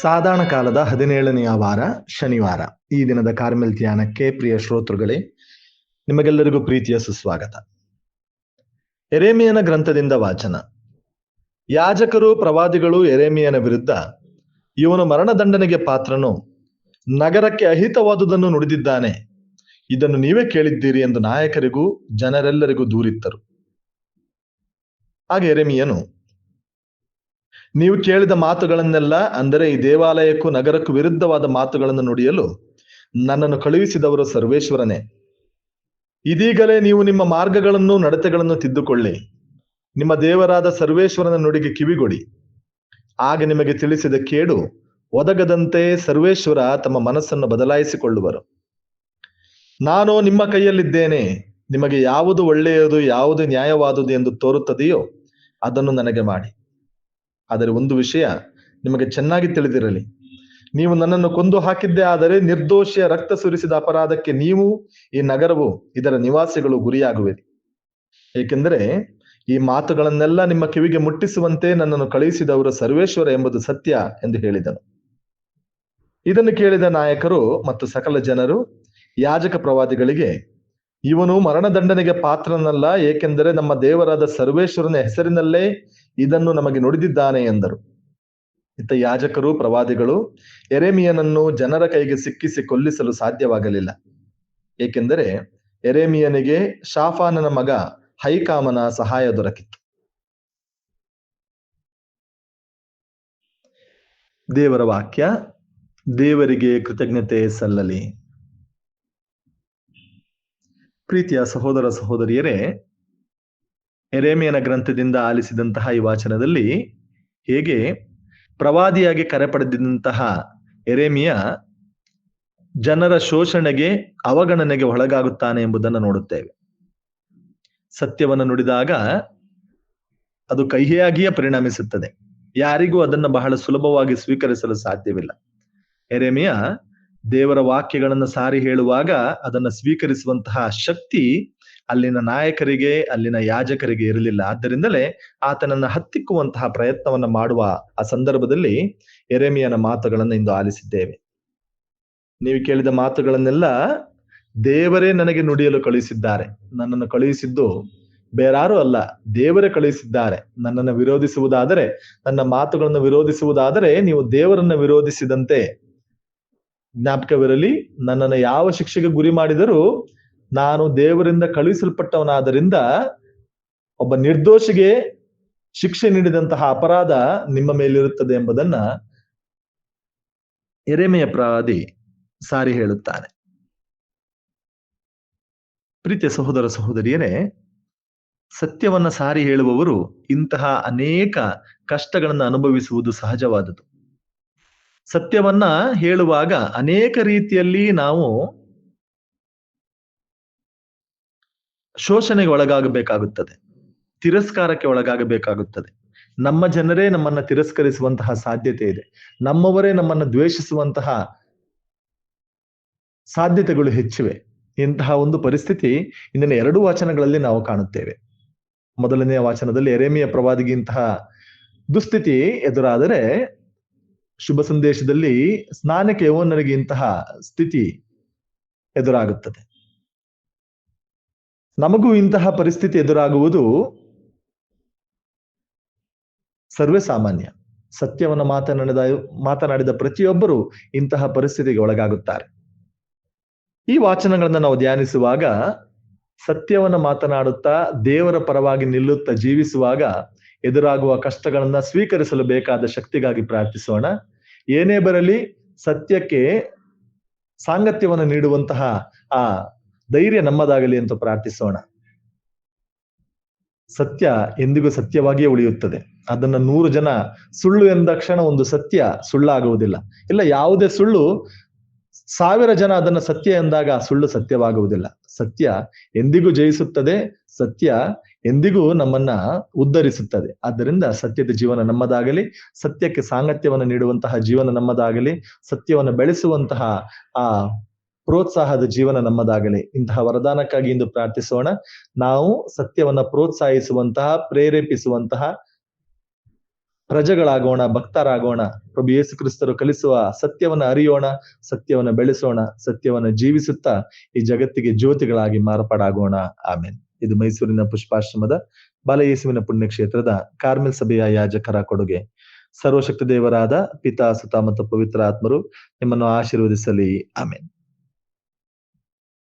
ಸಾಧಾರಣ ಕಾಲದ ಹದಿನೇಳನೆಯ ವಾರ, ಶನಿವಾರ. ಈ ದಿನದ ಕಾರ್ಮೆಲ್ ಧ್ಯಾನಕ್ಕೆ ಪ್ರಿಯ ಶ್ರೋತೃಗಳೇ, ನಿಮಗೆಲ್ಲರಿಗೂ ಪ್ರೀತಿಯ ಸುಸ್ವಾಗತ. ಎರೇಮಿಯನ ಗ್ರಂಥದಿಂದ ವಾಚನ. ಯಾಜಕರು, ಪ್ರವಾದಿಗಳು ಎರೇಮಿಯನ ವಿರುದ್ಧ ಇವನು ಮರಣದಂಡನೆಗೆ ಪಾತ್ರನು, ನಗರಕ್ಕೆ ಅಹಿತವಾದುದನ್ನು ನುಡಿದಿದ್ದಾನೆ. ಇದನ್ನು ನೀವೇ ಕೇಳಿದ್ದೀರಿ ಎಂದು ನಾಯಕರಿಗೂ ಜನರೆಲ್ಲರಿಗೂ ದೂರಿತ್ತರು ಹಾಗೆ ಎರೆಮಿಯನು ನೀವು ಕೇಳಿದ ಮಾತುಗಳನ್ನೆಲ್ಲ ಅಂದರೆ ಈ ದೇವಾಲಯಕ್ಕೂ ನಗರಕ್ಕೂ ವಿರುದ್ಧವಾದ ಮಾತುಗಳನ್ನು ನುಡಿಯಲು ನನ್ನನ್ನು ಕಳುಹಿಸಿದವರು ಸರ್ವೇಶ್ವರನೇ. ಇದೀಗಲೇ ನೀವು ನಿಮ್ಮ ಮಾರ್ಗಗಳನ್ನು, ನಡತೆಗಳನ್ನು ತಿದ್ದುಕೊಳ್ಳಿ. ನಿಮ್ಮ ದೇವರಾದ ಸರ್ವೇಶ್ವರನ ನುಡಿಗೆ ಕಿವಿಗೊಡಿ. ಆಗ ನಿಮಗೆ ತಿಳಿಸಿದ ಕೇಡು ಒದಗದಂತೆ ಸರ್ವೇಶ್ವರ ತಮ್ಮ ಮನಸ್ಸನ್ನು ಬದಲಾಯಿಸಿಕೊಳ್ಳುವರು. ನಾನು ನಿಮ್ಮ ಕೈಯಲ್ಲಿದ್ದೇನೆ, ನಿಮಗೆ ಯಾವುದು ಒಳ್ಳೆಯದು, ಯಾವುದು ನ್ಯಾಯವಾದುದು ಎಂದು ತೋರುತ್ತದೆಯೋ ಅದನ್ನು ನನಗೆ ಮಾಡಿ. ಆದರೆ ಒಂದು ವಿಷಯ ನಿಮಗೆ ಚೆನ್ನಾಗಿ ತಿಳಿದಿರಲಿ. ನೀವು ನನ್ನನ್ನು ಕೊಂದು ಹಾಕಿದ್ದೇ ಆದರೆ ನಿರ್ದೋಷಿಯ ರಕ್ತ ಸುರಿಸಿದ ಅಪರಾಧಕ್ಕೆ ನೀವು ಈ ನಗರವು ಇದರ ನಿವಾಸಿಗಳು ಗುರಿಯಾಗುವಿರಿ. ಏಕೆಂದರೆ ಈ ಮಾತುಗಳನ್ನೆಲ್ಲ ನಿಮ್ಮ ಕಿವಿಗೆ ಮುಟ್ಟಿಸುವಂತೆ ನನ್ನನ್ನು ಕಳುಹಿಸಿದವರು ಸರ್ವೇಶ್ವರ ಎಂಬುದು ಸತ್ಯ ಎಂದು ಹೇಳಿದನು. ಇದನ್ನು ಕೇಳಿದ ನಾಯಕರು ಮತ್ತು ಸಕಲ ಜನರು ಯಾಜಕ ಪ್ರವಾದಿಗಳಿಗೆ, ಇವನು ಮರಣದಂಡನೆಗೆ ಪಾತ್ರನಲ್ಲ, ಏಕೆಂದರೆ ನಮ್ಮ ದೇವರಾದ ಸರ್ವೇಶ್ವರನ ಹೆಸರಿನಲ್ಲೇ ಇದನ್ನು ನಮಗೆ ನುಡಿದಿದ್ದಾನೆ ಎಂದರು. ಇತ್ತ ಯಾಜಕರು, ಪ್ರವಾದಿಗಳು ಎರೆಮಿಯನನ್ನು ಜನರ ಕೈಗೆ ಸಿಕ್ಕಿಸಿ ಕೊಲ್ಲಿಸಲು ಸಾಧ್ಯವಾಗಲಿಲ್ಲ. ಏಕೆಂದರೆ ಎರೆಮಿಯನಿಗೆ ಶಾಫಾನನ ಮಗ ಹೈಕಾಮನ ಸಹಾಯ ದೊರಕಿತ್ತು. ದೇವರ ವಾಕ್ಯ, ದೇವರಿಗೆ ಕೃತಜ್ಞತೆ ಸಲ್ಲಲಿ. ಪ್ರೀತಿಯ ಸಹೋದರ ಸಹೋದರಿಯರೇ ಎರೇಮಿಯನ ಗ್ರಂಥದಿಂದ ಆಲಿಸಿದಂತಹ ಈ ವಾಚನದಲ್ಲಿ ಹೇಗೆ ಪ್ರವಾದಿಯಾಗಿ ಕರೆ ಪಡೆದಿದ್ದಂತಹ ಎರೇಮಿಯ ಜನರ ಶೋಷಣೆಗೆ ಅವಗಣನೆಗೆ ಒಳಗಾಗುತ್ತಾನೆ ಎಂಬುದನ್ನು ನೋಡುತ್ತೇವೆ. ಸತ್ಯವನ್ನು ನುಡಿದಾಗ ಅದು ಕಹಿಯಾಗಿಯೇ ಪರಿಣಮಿಸುತ್ತದೆ. ಯಾರಿಗೂ ಅದನ್ನು ಬಹಳ ಸುಲಭವಾಗಿ ಸ್ವೀಕರಿಸಲು ಸಾಧ್ಯವಿಲ್ಲ. ಎರೆಮಿಯ ದೇವರ ವಾಕ್ಯಗಳನ್ನು ಸಾರಿ ಹೇಳುವಾಗ ಅದನ್ನು ಸ್ವೀಕರಿಸುವಂತಹ ಶಕ್ತಿ ಅಲ್ಲಿನ ನಾಯಕರಿಗೆ, ಅಲ್ಲಿನ ಯಾಜಕರಿಗೆ ಇರಲಿಲ್ಲ. ಆದ್ದರಿಂದಲೇ ಆತನನ್ನ ಹತ್ತಿಕ್ಕುವಂತಹ ಪ್ರಯತ್ನವನ್ನ ಮಾಡುವ ಆ ಸಂದರ್ಭದಲ್ಲಿ ಎರೆಮಿಯನ ಮಾತುಗಳನ್ನು ಇಂದು ಆಲಿಸಿದ್ದೇವೆ. ನೀವು ಕೇಳಿದ ಮಾತುಗಳನ್ನೆಲ್ಲ ದೇವರೇ ನನಗೆ ನುಡಿಯಲು ಕಳುಹಿಸಿದ್ದಾರೆ. ನನ್ನನ್ನು ಕಳುಹಿಸಿದ್ದು ಬೇರಾರು ಅಲ್ಲ, ದೇವರೇ ಕಳುಹಿಸಿದ್ದಾರೆ. ನನ್ನನ್ನು ವಿರೋಧಿಸುವುದಾದರೆ, ನನ್ನ ಮಾತುಗಳನ್ನು ವಿರೋಧಿಸುವುದಾದರೆ ನೀವು ದೇವರನ್ನ ವಿರೋಧಿಸಿದಂತೆ ಜ್ಞಾಪಕವಿರಲಿ. ನನ್ನನ್ನು ಯಾವ ಶಿಕ್ಷೆಗೆ ಗುರಿ ಮಾಡಿದರೂ ನಾನು ದೇವರಿಂದ ಕಳುಹಿಸಲ್ಪಟ್ಟವನಾದ್ದರಿಂದ ಒಬ್ಬ ನಿರ್ದೋಷಿಗೆ ಶಿಕ್ಷೆ ನೀಡಿದಂತಹ ಅಪರಾಧ ನಿಮ್ಮ ಮೇಲಿರುತ್ತದೆ ಎಂಬುದನ್ನ ಎರೆಮೆಯ ಪ್ರವಾದಿ ಸಾರಿ ಹೇಳುತ್ತಾನೆ. ಪ್ರೀತಿಯ ಸಹೋದರ ಸಹೋದರಿಯರೇ, ಸತ್ಯವನ್ನ ಸಾರಿ ಹೇಳುವವರು ಇಂತಹ ಅನೇಕ ಕಷ್ಟಗಳನ್ನು ಅನುಭವಿಸುವುದು ಸಹಜವಾದದ್ದು. ಸತ್ಯವನ್ನ ಹೇಳುವಾಗ ಅನೇಕ ರೀತಿಯಲ್ಲಿ ನಾವು ಶೋಷಣೆಗೆ ಒಳಗಾಗಬೇಕಾಗುತ್ತದೆ. ತಿರಸ್ಕಾರಕ್ಕೆ ಒಳಗಾಗಬೇಕಾಗುತ್ತದೆ. ನಮ್ಮ ಜನರೇ ನಮ್ಮನ್ನ ತಿರಸ್ಕರಿಸುವಂತಹ ಸಾಧ್ಯತೆ ಇದೆ. ನಮ್ಮವರೇ ನಮ್ಮನ್ನ ದ್ವೇಷಿಸುವಂತಹ ಸಾಧ್ಯತೆಗಳು ಹೆಚ್ಚಿವೆ. ಇಂತಹ ಒಂದು ಪರಿಸ್ಥಿತಿ ಇಂದಿನ ಎರಡು ವಾಚನಗಳಲ್ಲಿ ನಾವು ಕಾಣುತ್ತೇವೆ. ಮೊದಲನೆಯ ವಾಚನದಲ್ಲಿ ಎರೆಮಿಯ ಪ್ರವಾದಿಗೆ ಇಂತಹ ದುಸ್ಥಿತಿ ಎದುರಾದರೆ ಶುಭ ಸಂದೇಶದಲ್ಲಿ ಸ್ನಾನಕ್ಕೆ ಯವನರಿಗೆ ಇಂತಹ ಸ್ಥಿತಿ ಎದುರಾಗುತ್ತದೆ. ನಮಗೂ ಇಂತಹ ಪರಿಸ್ಥಿತಿ ಎದುರಾಗುವುದು ಸರ್ವೇ ಸಾಮಾನ್ಯ. ಸತ್ಯವನ್ನು ಮಾತನಾಡಿದ ಮಾತನಾಡಿದ ಪ್ರತಿಯೊಬ್ಬರು ಇಂತಹ ಪರಿಸ್ಥಿತಿಗೆ ಒಳಗಾಗುತ್ತಾರೆ. ಈ ವಾಚನಗಳನ್ನು ನಾವು ಧ್ಯಾನಿಸುವಾಗ, ಸತ್ಯವನ್ನ ಮಾತನಾಡುತ್ತಾ, ದೇವರ ಪರವಾಗಿ ನಿಲ್ಲುತ್ತಾ ಜೀವಿಸುವಾಗ ಎದುರಾಗುವ ಕಷ್ಟಗಳನ್ನ ಸ್ವೀಕರಿಸಲು ಬೇಕಾದ ಶಕ್ತಿಗಾಗಿ ಪ್ರಾರ್ಥಿಸೋಣ. ಏನೇ ಬರಲಿ ಸತ್ಯಕ್ಕೆ ಸಾಂಗತ್ಯವನ್ನು ನೀಡುವಂತಹ ಆ ಧೈರ್ಯ ನಮ್ಮದಾಗಲಿ ಅಂತ ಪ್ರಾರ್ಥಿಸೋಣ. ಸತ್ಯ ಎಂದಿಗೂ ಸತ್ಯವಾಗಿಯೇ ಉಳಿಯುತ್ತದೆ. ಅದನ್ನ ನೂರು ಜನ ಸುಳ್ಳು ಎಂದಕ್ಷಣ ಒಂದು ಸತ್ಯ ಸುಳ್ಳಾಗುವುದಿಲ್ಲ. ಇಲ್ಲ, ಯಾವುದೇ ಸುಳ್ಳು ಸಾವಿರ ಜನ ಅದನ್ನ ಸತ್ಯ ಎಂದಾಗ ಸುಳ್ಳು ಸತ್ಯವಾಗುವುದಿಲ್ಲ. ಸತ್ಯ ಎಂದಿಗೂ ಜಯಿಸುತ್ತದೆ, ಸತ್ಯ ಎಂದಿಗೂ ನಮ್ಮನ್ನ ಉದ್ಧರಿಸುತ್ತದೆ. ಆದ್ದರಿಂದ ಸತ್ಯದ ಜೀವನ ನಮ್ಮದಾಗಲಿ, ಸತ್ಯಕ್ಕೆ ಸಾಂಗತ್ಯವನ್ನು ನೀಡುವಂತಹ ಜೀವನ ನಮ್ಮದಾಗಲಿ, ಸತ್ಯವನ್ನು ಬೆಳೆಸುವಂತಹ ಆ ಪ್ರೋತ್ಸಾಹದ ಜೀವನ ನಮ್ಮದಾಗಲಿ. ಇಂತಹ ವರದಾನಕ್ಕಾಗಿ ಇಂದು ಪ್ರಾರ್ಥಿಸೋಣ. ನಾವು ಸತ್ಯವನ್ನ ಪ್ರೋತ್ಸಾಹಿಸುವಂತಹ, ಪ್ರೇರೇಪಿಸುವಂತಹ ಪ್ರಜೆಗಳಾಗೋಣ, ಭಕ್ತರಾಗೋಣ. ಪ್ರಭು ಯೇಸು ಕ್ರಿಸ್ತರು ಕಲಿಸುವ ಸತ್ಯವನ್ನ ಅರಿಯೋಣ, ಸತ್ಯವನ್ನ ಬೆಳೆಸೋಣ, ಸತ್ಯವನ್ನ ಜೀವಿಸುತ್ತಾ ಈ ಜಗತ್ತಿಗೆ ಜ್ಯೋತಿಗಳಾಗಿ ಮಾರ್ಪಾಡಾಗೋಣ. ಆಮೇಲೆ ಇದು ಮೈಸೂರಿನ ಪುಷ್ಪಾಶ್ರಮದ ಬಾಲಯೇಸುವಿನ ಪುಣ್ಯಕ್ಷೇತ್ರದ ಕಾರ್ಮೆಲ್ ಸಭೆಯ ಯಾಜಕರ ಕೊಡುಗೆ. ಸರ್ವಶಕ್ತ ದೇವರಾದ ಪಿತಾ ಸುತ ಮತ್ತು ಪವಿತ್ರ ಆತ್ಮರು ನಿಮ್ಮನ್ನು ಆಶೀರ್ವದಿಸಲಿ. ಆಮೇನ್.